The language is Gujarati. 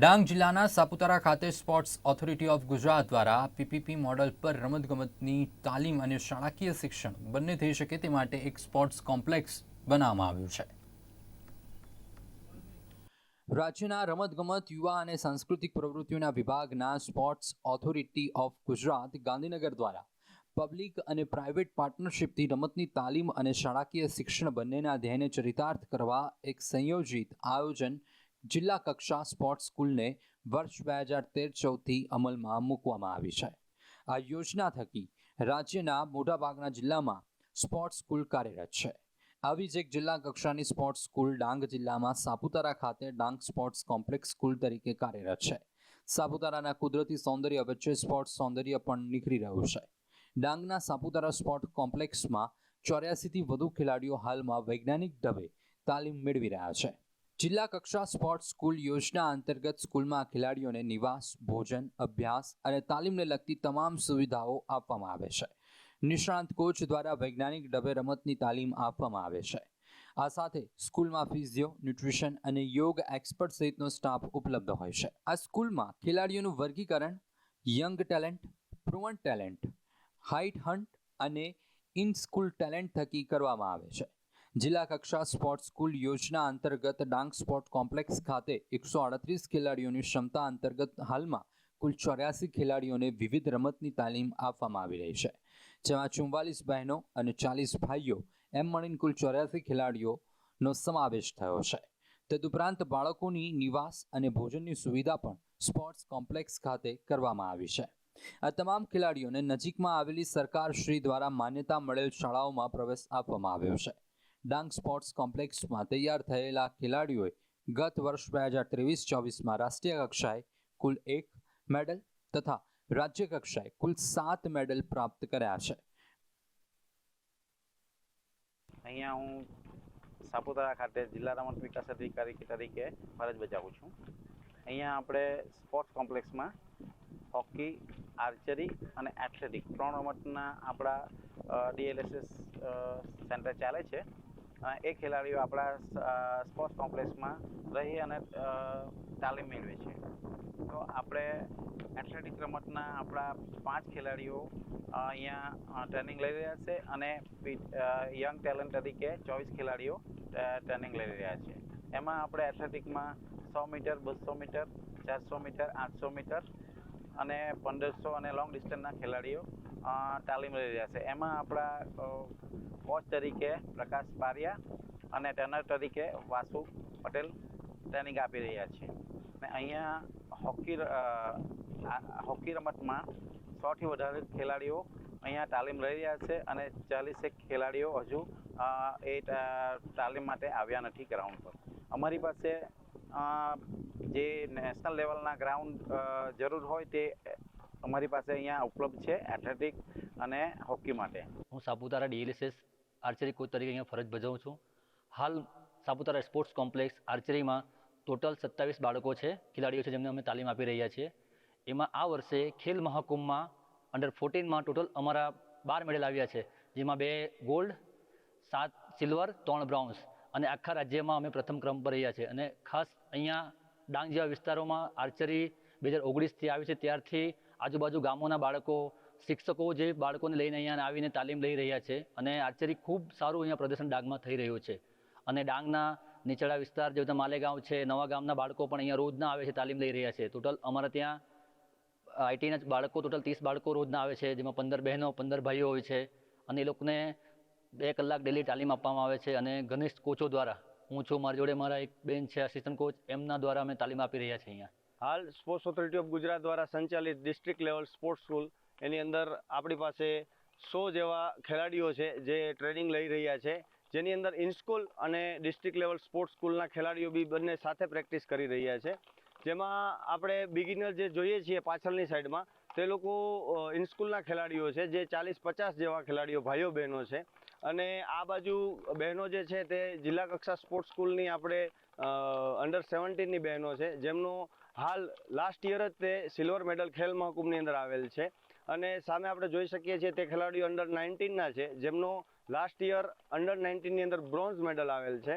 ડાંગ જિલ્લાના સાપુતારા ખાતે સ્પોર્ટ્સ ઓથોરિટી ઓફ ગુજરાત દ્વારા પીપીપી મોડલ પર રમતગમતની તાલીમ અને શાળાકીય શિક્ષણ બંને થઈ શકે તે માટે એક સ્પોર્ટ્સ કોમ્પ્લેક્સ બનાવવામાં આવ્યું છે. રાજ્યના રમતગમત, યુવા અને સાંસ્કૃતિક પ્રવૃત્તિઓના વિભાગના sports authority of Gujarat Gandhinagar દ્વારા પબ્લિક અને પ્રાઇવેટ પાર્ટનરશિપથી રમતની તાલીમ અને શાળાકીય શિક્ષણ બંનેના ધ્યેયને ચરિતાર્થ કરવા એક સંયોજિત આયોજન જિલ્લા કક્ષા સ્પોર્ટ્સ સ્કૂલને વર્ષ બે હજાર તેર ચૌદથી અમલમાં મૂકવામાં આવી છે. આ યોજના થકી રાજ્યના મોટાભાગના જિલ્લામાં સ્પોર્ટ્સ સ્કૂલ કાર્યરત છે. આવી જ એક જિલ્લા કક્ષાની સ્પોર્ટ્સ સ્કૂલ ડાંગ જિલ્લામાં સાપુતારા ખાતે ડાંગ સ્પોર્ટ્સ કોમ્પ્લેક્સ સ્કૂલ તરીકે કાર્યરત છે. સાપુતારાના કુદરતી સૌંદર્ય વચ્ચે સ્પોર્ટ્સ સૌંદર્ય પણ નીકળી રહ્યું છે. ડાંગના સાપુતારા સ્પોર્ટ કોમ્પ્લેક્સમાં ચોર્યાસીથી વધુ ખેલાડીઓ હાલમાં વૈજ્ઞાનિક ઢબે તાલીમ મેળવી રહ્યા છે. જિલ્લા કક્ષા સ્પોર્ટ્સ સ્કૂલ યોજના અંતર્ગત સ્કૂલમાં ખેલાડીઓને નિવાસ, ભોજન, અભ્યાસ અને તાલીમને લગતી તમામ સુવિધાઓ આપવામાં આવે છે. નિષ્ણાંત કોચ દ્વારા વૈજ્ઞાનિક ડબે રમતની તાલીમ આપવામાં આવે છે. આ સાથે સ્કૂલમાં ફિઝિયો, ન્યુટ્રિશન અને યોગ એક્સપર્ટ સહિતનો સ્ટાફ ઉપલબ્ધ હોય છે. આ સ્કૂલમાં ખેલાડીઓનું વર્ગીકરણ, young talent, proven talent height hunt અને ઇન સ્કૂલ ટેલેન્ટ થકી કરવામાં આવે છે. જિલ્લા કક્ષા સ્પોર્ટ્સ સ્કૂલ યોજના અંતર્ગત ડાંગ સ્પોર્ટ કોમ્પ્લેક્સ ખાતે એકસો આડત્રીસ ખેલાડીઓની ક્ષમતા અંતર્ગત હાલમાં કુલ ચોર્યાસી ખેલાડીઓને વિવિધ રમતની તાલીમ આપવામાં આવી રહી છે. જેમાં ચુમ્વાલીસ બહેનો અને ચાલીસ ભાઈઓ એમ મળીને કુલ ચોર્યાસી ખેલાડીઓનો સમાવેશ થયો છે. તદુપરાંત બાળકોની નિવાસ અને ભોજનની સુવિધા પણ સ્પોર્ટ્સ કોમ્પ્લેક્સ ખાતે કરવામાં આવી છે. આ તમામ ખેલાડીઓને નજીકમાં આવેલી સરકાર શ્રી દ્વારા માન્યતા મળેલ શાળાઓમાં પ્રવેશ આપવામાં આવ્યો છે. ડાંગ સ્પોર્ટ્સ કોમ્પ્લેક્સમાં તૈયાર થયેલા ખેલાડીઓએ ગત વર્ષ બે હજાર ત્રેવીસ ચોવીસમાં રાષ્ટ્રીય કક્ષાએ કુલ એક મેડલ તથા રાજ્ય કક્ષાએ કુલ સાત મેડલ પ્રાપ્ત કર્યા છે. અહીંયા હું સાપુતારા ખાતે જિલ્લા રમત વિકાસ અધિકારી તરીકે ફરજ બજાવું છું. અહીંયા આપણે સ્પોર્ટ્સ કોમ્પ્લેક્સમાં હોકી, આર્ચરી અને એથ્લેટિક ત્રણ રમતના આપણા ડીએલએસએસ સેન્ટર ચાલે છે. એ ખેલાડીઓ આપણા સ્પોર્ટ્સ કોમ્પ્લેક્સમાં રહી અને તાલીમ મેળવે છે. તો આપણે એથ્લેટિક રમતના આપણા પાંચ ખેલાડીઓ અહીંયા ટ્રેનિંગ લઈ રહ્યા છે અને યંગ ટેલેન્ટ તરીકે ચોવીસ ખેલાડીઓ ટ્રેનિંગ લઈ રહ્યા છે. એમાં આપણે એથ્લેટિકમાં સો મીટર, બસો મીટર, ચારસો મીટર, આઠસો મીટર અને પંદરસો અને લોંગ ડિસ્ટન્સના ખેલાડીઓ તાલીમ લઈ રહ્યા છે. એમાં આપણા કોચ તરીકે પ્રકાશ પારિયા અને ટ્રેનર તરીકે વાસુ પટેલ ટ્રેનિંગ આપી રહ્યા છે. અને અહીંયા હોકી હોકી રમતમાં સોથી વધારે ખેલાડીઓ અહીંયા તાલીમ લઈ રહ્યા છે અને ચાલીસેક ખેલાડીઓ હજુ એ તાલીમ માટે આવ્યા નથી ગ્રાઉન્ડ પર. અમારી પાસે જે નેશનલ લેવલના ગ્રાઉન્ડ જરૂર હોય તે અમારી પાસે અહીંયા ઉપલબ્ધ છે એથ્લેટિક અને હોકી માટે. હું સાપુતારા ડીએલએસએસ આર્ચરી કોચ તરીકે અહીંયા ફરજ બજાવું છું. હાલ સાપુતારા સ્પોર્ટ્સ કોમ્પ્લેક્સ આર્ચરીમાં ટોટલ સત્તાવીસ બાળકો છે, ખેલાડીઓ છે જેમને અમે તાલીમ આપી રહ્યા છીએ. એમાં આ વર્ષે ખેલ મહાકુંભમાં અંડર ફોર્ટીનમાં ટોટલ અમારા બાર મેડલ આવ્યા છે, જેમાં બે ગોલ્ડ સાત સિલ્વર ત્રણ બ્રાઉન્સ અને આખા રાજ્યમાં અમે પ્રથમ ક્રમ પર રહ્યા છે અને ખાસ અહીંયા ડાંગ જેવા વિસ્તારોમાં આર્ચરી બે હજાર ઓગણીસથી આવી છે. ત્યારથી આજુબાજુ ગામોના બાળકો, શિક્ષકો જે બાળકોને લઈને અહીંયા આવીને તાલીમ લઈ રહ્યા છે અને આર્ચરી ખૂબ સારું અહીંયા પ્રદર્શન ડાંગમાં થઈ રહ્યું છે. અને ડાંગના નીચેડા વિસ્તાર કે માલેગાંવ છે, નવા ગામના બાળકો પણ અહીંયા રોજના આવે છે, તાલીમ લઈ રહ્યા છે. ટોટલ અમારે ત્યાં આઈટીના બાળકો, ટોટલ ત્રીસ બાળકો રોજના આવે છે, જેમાં પંદર બહેનો, પંદર ભાઈઓ હોય છે. અને એ લોકોને બે કલાક ડેલી તાલીમ આપવામાં આવે છે અને ઘનિષ્ઠ કોચો દ્વારા હું છું, મારી જોડે મારા એક બેન છે આસિસ્ટન્ટ કોચ એમના દ્વારા અમે તાલીમ આપી રહ્યા છીએ અહીંયા. હાલ સ્પોર્ટ્સ ઓથોરિટી ઓફ ગુજરાત દ્વારા સંચાલિત ડિસ્ટ્રિક્ટ લેવલ સ્પોર્ટ્સ સ્કૂલ એની અંદર આપણી પાસે સો જેવા ખેલાડીઓ છે, જે ટ્રેનિંગ લઈ રહ્યા છે. જેની અંદર ઇનસ્કૂલ અને ડિસ્ટ્રિક્ટ લેવલ સ્પોર્ટ્સ સ્કૂલના ખેલાડીઓ બી બંને સાથે પ્રેક્ટિસ કરી રહ્યા છે. જેમાં આપણે બિગિનર જે જોઈએ છીએ પાછળની સાઈડમાં તે લોકો ઇનસ્કૂલના ખેલાડીઓ છે, જે ચાલીસ પચાસ જેવા ખેલાડીઓ ભાઈઓ બહેનો છે. અને આ બાજુ બહેનો જે છે તે જિલ્લા કક્ષા સ્પોર્ટ્સ સ્કૂલની આપણે અંડર સેવન્ટીનની બહેનો છે. જેમનો હાલ લાસ્ટ યર જ તે સિલ્વર મેડલ ખેલ મહાકુંભની અંદર આવેલ છે. અને સામે આપણે જોઈ શકીએ છીએ તે ખેલાડીઓ અંડર નાઇન્ટીનના છે. જેમનો લાસ્ટ યર અંડર નાઇન્ટીનની અંદર બ્રોન્ઝ મેડલ આવેલ છે.